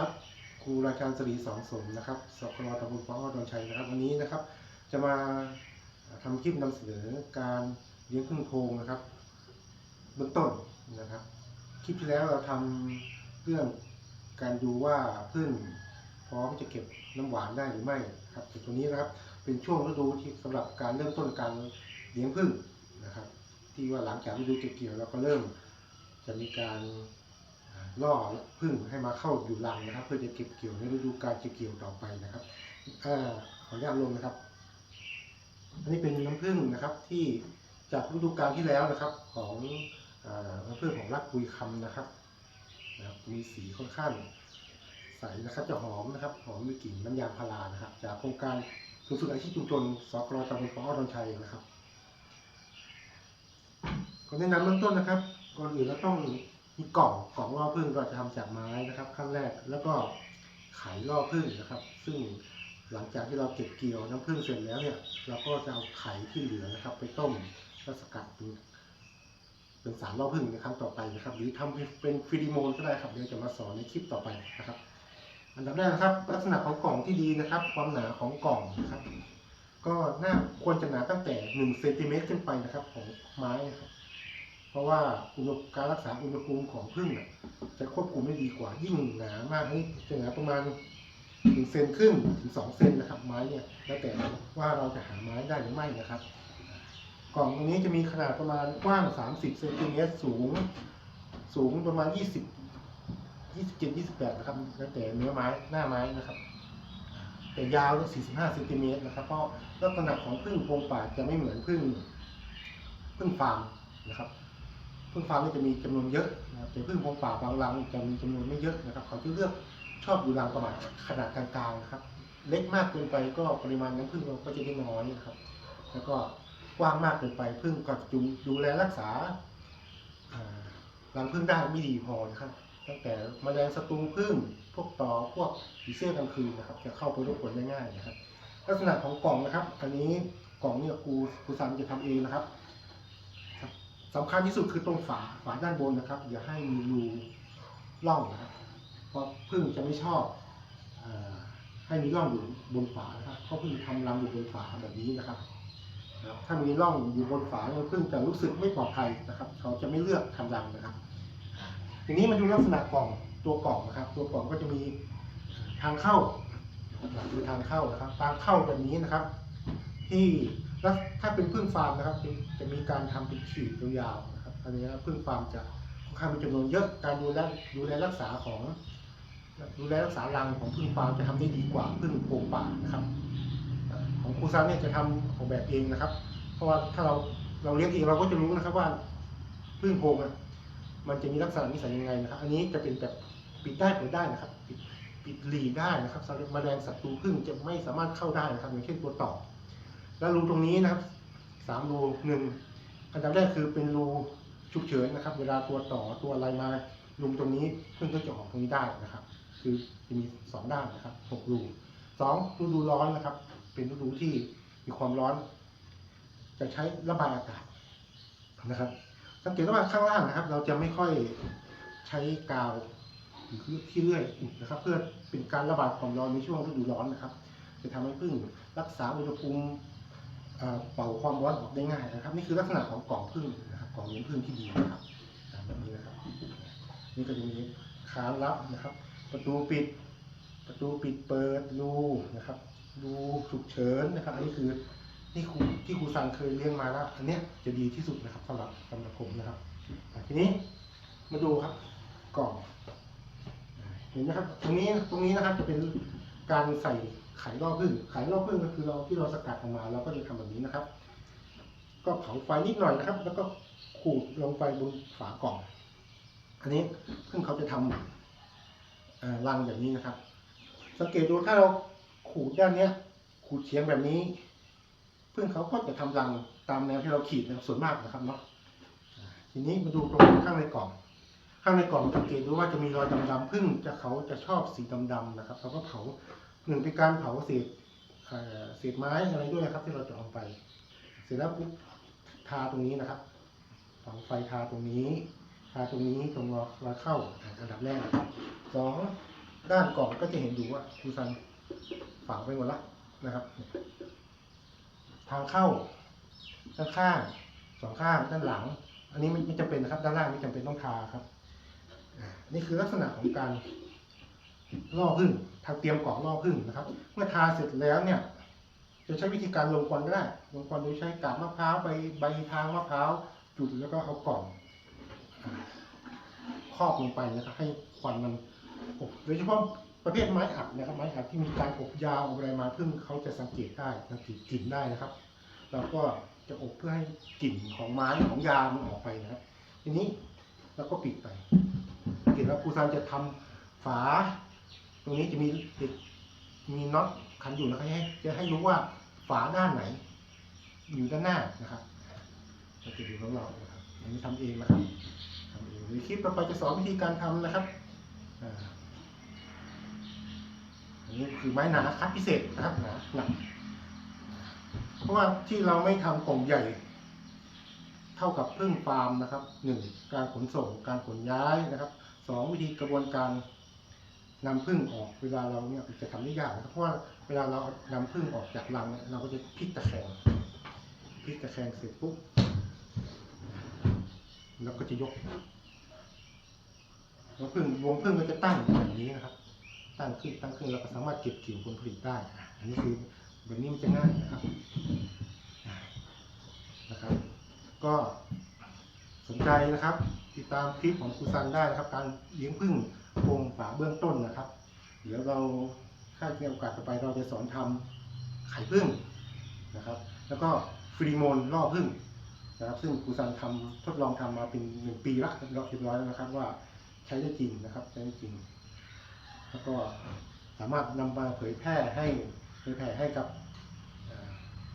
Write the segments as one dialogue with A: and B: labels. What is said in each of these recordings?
A: ครับครูรายการสรีสองสมนะครับสกรตำบลฟ้าอ้อดอนชัยนะครับวันนี้นะครับ จะมาทำคลิปนำเสนอการเลี้ยงพึ่งโพงนะครับเบื้องต้นนะครับ คลิปที่แล้วเราทำเรื่องการดูว่าพึ่งพร้อมจะเก็บน้ำหวานได้หรือไม่ครับแต่ตัวนี้นะครับเป็นช่วงฤดูที่สำหรับการเริ่มต้นการเลี้ยงพึ่งนะครับ ที่ว่าหลังจากฤดูเก็บเกี่ยวเราก็เริ่มจะมีการ ล่อพึ่งให้มาเข้าอยู่รังนะครับ เพื่อจะเก็บเกี่ยวในฤดูการเก็บเกี่ยวต่อไปนะครับอขออนุญาตลงนะครับ อันนี้เป็นน้ำผึ้งนะครับ ที่จากฤดูกาลที่แล้วนะครับ ของน้ำผึ้งของรักปุยคำนะครับนะครับ มีสีค่อนข้างใสนะครับจะหอมนะครับหอมมีกลิ่นน้ำยางพารานะครับ จากโครงการศูนย์ฝึกอาชีพชุมชนสกรตำบลปอดอนชัยนะครับก็แนะนำเบื้องต้นนะครับ ก่อนอื่นเราต้อง มีกล่องกล่องล่อพึ่งก็จะทำจากไม้นะครับขั้นแรกแล้วก็ไขล่อพึ่งนะครับ ซึ่งหลังจากที่เราเก็บเกี่ยวน้ำผึ้งเสร็จแล้วเนี่ย เราก็จะเอาไข่ที่เหลือนะครับ ไปต้มแล้วสกัดเป็นเป็นสารล่อผึ้งในครั้งต่อไปนะครับ หรือทำเป็นฟิลิโมนก็ได้ครับเดี๋ยวจะมาสอนในคลิปต่อไปนะครับ อันดับแรกนะครับ ลักษณะของกล่องที่ดีนะครับ ความหนาของกล่องนะครับ ก็น่าควรจะหนาตั้งแต่หนึ่งเซนติเมตรขึ้นไปนะครับ ของไม้นะครับ เพราะว่าอุณหการรักษาอุณหภูมิของผึ้งน่ะจะควบคุมได้ดีกว่ายิ่งหนามากนี่จะหนาประมาณหนึ่งเซนครึ่งถึงสองเซนนะครับ ไม้เนี่ยแล้วแต่ว่าเราจะหาไม้ได้หรือไม่นะครับ กล่องตรงนี้จะมีขนาดประมาณกว้าง 30เซนติเมตรสูง สูงประมาณ 20 27 28นะครับแล้วแต่เนื้อไม้หน้าไม้นะครับ แต่ยาวเนี่ย45เซนติเมตรนะครับเพราะลักษณะของพึ่งโพรงป่าจะไม่เหมือนพึ่งพึ่งฟาร์มนะครับ พึ่งฟาร์มนี่จะมีจำนวนเยอะนะครับแต่พึ่งพงป่าบางรังจะมีจำนวนไม่เยอะนะครับเขาจะเลือกชอบอยู่รังประมาณขนาดกลางๆนะครับ เล็กมากเกินไปก็ปริมาณน้ำผึ้งเราก็จะได้น้อยนะครับ แล้วก็กว้างมากเกินไปผึ้งก็ดูดูแลรักษาอ่ารังผึ้งได้ไม่ดีพอนะครับตั้งแต่มแมลงศัตรูผึ้งพวกต่อพวกผีเสื้อกลางคืนนะครับ จะเข้าไปรบกวนได้ง่ายนะครับ ลักษณะของกล่องนะครับ อันนี้กล่องเนี่ยครูครูซันจะทำเองนะครับ สำคัญที่สุดคือตรงฝาฝาด้านบนนะครับ อย่าให้มีรูร่องนะครับเพราะพึ่งจะไม่ชอบอให้มีร่องอยู่บนฝานะครับเพราะพึ่งทำรังอยู่บนฝาแบบนี้นะครับถ้ามีร่องอยู่บนฝาเนี่ยพึ่งจะรู้สึกไม่ปลอดภัยนะครับ เขาจะไม่เลือกทำรังนะครับทีนี้มาดูลักษณะกล่องตัวกล่องนะครับ ตัวกล่องก็จะมีทางเข้าคือทางเข้านะครับทางเข้าแบบนี้นะครับ ที่ แล้วถ้าเป็นพึ่งฟาร์มนะครับจะมีการทำเป็นขีดยาวๆนะครับอันนี้นะพึ่งฟาร์มจะค่อนข้างมีจำนวนเยอะการดูแลดูแลรักษาของ ดูแลรักษารังของพึ่งฟาร์มจะทำได้ดีกว่าพึ่งโป่งป่านะครับ ของครูซันเนี่ยจะทำออกแบบเองนะครับ เพราะว่าถ้าเราเราเลี้ยงเองเราก็จะรู้นะครับว่าพึ่งโพงอะมันจะมีลักษณะนิสัยยังไงนะครับ อันนี้จะเป็นแบบปิดได้เปิดได้นะครับ ปิดปิดหลีได้นะครับสำหรับแมลงศัตรูพึ่งจะไม่สามารถเข้าได้นะครับอย่างเช่นตัวต่อ แล้วรูตรงนี้นะครับสามรูหนึ่งอันดับแรกคือเป็นรูฉุกเฉินนะครับ เวลาตัวต่อตัวอะไรมาลุมตรงนี้เพิ่งก็จะออกตรงนี้ได้นะครับ คือจะมีสองด้านนะครับหกรูสองฤดูร้อนนะครับ เป็นฤดูที่มีความร้อน จะใช้ระบายอากาศนะครับ สังเกตว่าข้างล่างนะครับ เราจะไม่ค่อยใช้กาวหรือที่เลื่อยนะครับ เพื่อเป็นการระบายความร้อนในช่วงฤดูร้อนนะครับ จะทำให้พึ่งรักษาอุณหภูมิ เป่าความร้อนออกได้ง่ายนะครับ นี่คือลักษณะของกล่องพึ่งนะครับกล่องเลี้ยงพึ่งที่ดีนะครับแบบนี้นะครับ นี่ก็จะมีคานลับนะครับ ประตูปิด ประตูปิดเปิดรูนะครับรูฉุกเฉินนะครับอันนี้คือที่ครูที่ครูซันเคยเลี้ยงมาแล้วอันเนี้ยจะดีที่สุดนะครับสำหรับสำหรับผมนะครับทีนี้มาดูครับกล่องเห็นไหมครับ ตรงนี้ตรงนี้นะครับจะเป็นการใส่ ไข่ล่อพึ่งไข่ล่อพึ่งก็คือเราที่เราสกัดออกมาเราก็จะทำแบบนี้นะครับ ก็เผาไฟนิดหน่อยนะครับ แล้วก็ขูดลงไปบนฝากล่อง อันนี้พึ่งเขาจะทำรังแบบนี้นะครับ สังเกตดูถ้าเราขูดด้านเนี้ย ขูดเฉียงแบบนี้พึ่งเขาก็จะทำรังตามแนวที่เราขีดนะครับส่วนมากนะครับเนาะทีนี้มาดูตรงข้างในกล่อง ข้างในกล่องสังเกตดูว่าจะมีรอยดำๆพึ่งจะเขาจะชอบสีดำๆนะครับเราก็เผา หนึ่งเป็นการเผาเศษเศษไม้อะไรด้วยนะครับ ที่เราจะเอาไป เสร็จแล้วปุ๊บทาตรงนี้นะครับฝังไฟทาตรงนี้ ทาตรงนี้ตรงรอยเข้าอันดับแรกสองด้านกล่องก็จะเห็นอยู่ว่าครูซันฝังไปหมดและนะครับ ทางเข้าด้านข้างสองข้างด้านหลัง อันนี้ไม่ไม่จำเป็นนะครับ ด้านล่างไม่จำเป็นต้องทาครับนี่คือลักษณะของการ ล่อพึ่งทางเตรียมกล่องล่อพึ่งนะครับ เมื่อทาเสร็จแล้วเนี่ยจะใช้วิธีการลงควันก็ได้ลงควันโดยใช้กาบมะพร้าวใบใบทางมะพร้าวจุดแล้วก็เอากล่องครอบลงไปนะครับให้ควันมันอบโดยเฉพาะประเภทไม้อัดนะครับไม้อัดที่มีการอบยาวอบอะไรมาพึ่งเขาจะสังเกตได้สังเกตกลิ่นได้นะครับเราก็จะอบเพื่อให้กลิ่นของไม้ของยามันออกไปนะครับทีนี้เราก็ปิดไปเดี๋ยวครูซานจะทำฝา ตรงนี้จะมีติดมีน็อตขันอยู่นะครับให้จะให้รู้ว่าฝาด้านไหน อยู่ด้านหน้านะครับเราจะดูของเรานะครับอันนี้ทำเองนะครับทำเองในคลิปต่อไปจะสอนวิธีการทำนะครับอันนี้คือไม้หนาคัดพิเศษนะครับหนาหนักเพราะว่าที่เราไม่ทำกล่องใหญ่ เท่ากับพึ่งฟาร์มนะครับหนึ่งการขนส่งการขนย้ายนะครับสองวิธีกระบวนการ นำพึ่งออกเวลาเราเนี่ยจะทำได้ยากนะครับเพราะว่าเวลาเรานำพึ่งออกจากรังเนี่ยเราก็จะพลิกตะแคงพลิกตะแคงเสร็จปุ๊บแล้วก็จะยกแล้วพึ่งวงพึ่งก็จะตั้งแบบนี้นะครับ ตั้งขึ้นตั้งขึ้นเราก็สามารถเก็บเกี่ยวผลผลิตได้อันนี้คือแบบนี้มันจะง่ายนะครับนะครับ ก็สนใจนะครับ ติดตามคลิปของครูซันได้นะครับ การเลี้ยงผึ้ง โครงฝาเบื้องต้นนะครับ เดี๋ยวเราถ้ามีโอกาสต่อไปเราจะสอนทำไข่ผึ้งนะครับ แล้วก็ฟรีโมนล่อผึ้งนะครับ ซึ่งครูซันทำทดลองทำมาเป็นหนึ่งปีละเรียบร้อยแล้วนะครับ ว่าใช้ได้จริงนะครับใช้ได้จริง แล้วก็สามารถนำมาเผยแพร่ให้เผยแพร่ให้กับ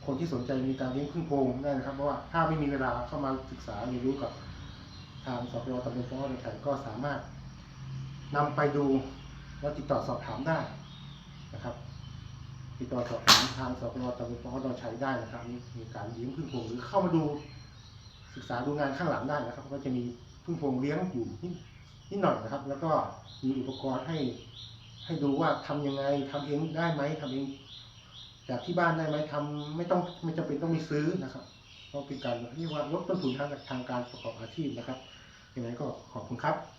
A: คนที่สนใจมีการเลี้ยงพึ่งโพรงได้นะครับ เพราะว่าถ้าไม่มีเวลาเข้ามาศึกษาเรียนรู้กับทางสพตำบลฟ้องในไข่ก็สามารถ นำไปดูแล้วติดต่อสอบถามได้นะครับ ติดต่อสอบถามทางสพตำบลฟ้องเราใช้ได้นะครับมีมีการเลี้ยงพึ่งพรงหรือเข้ามาดูศึกษาดูงานข้างหลังได้นะครับ ก็จะมีพึ่งพรงเลี้ยงอยู่นิดหน่อยนะครับ แล้วก็มีอุปกรณ์ให้ให้ดูว่าทำยังไงทำเองได้ไหมทำเองจากที่บ้านได้ไหมทำไม่ต้องไม่จำเป็นต้องมีซื้อนะครับก็เป็นการเรียกว่าลดต้นทุนทางทางการประกอบอาชีพนะครับยังไงก็ขอบคุณครับ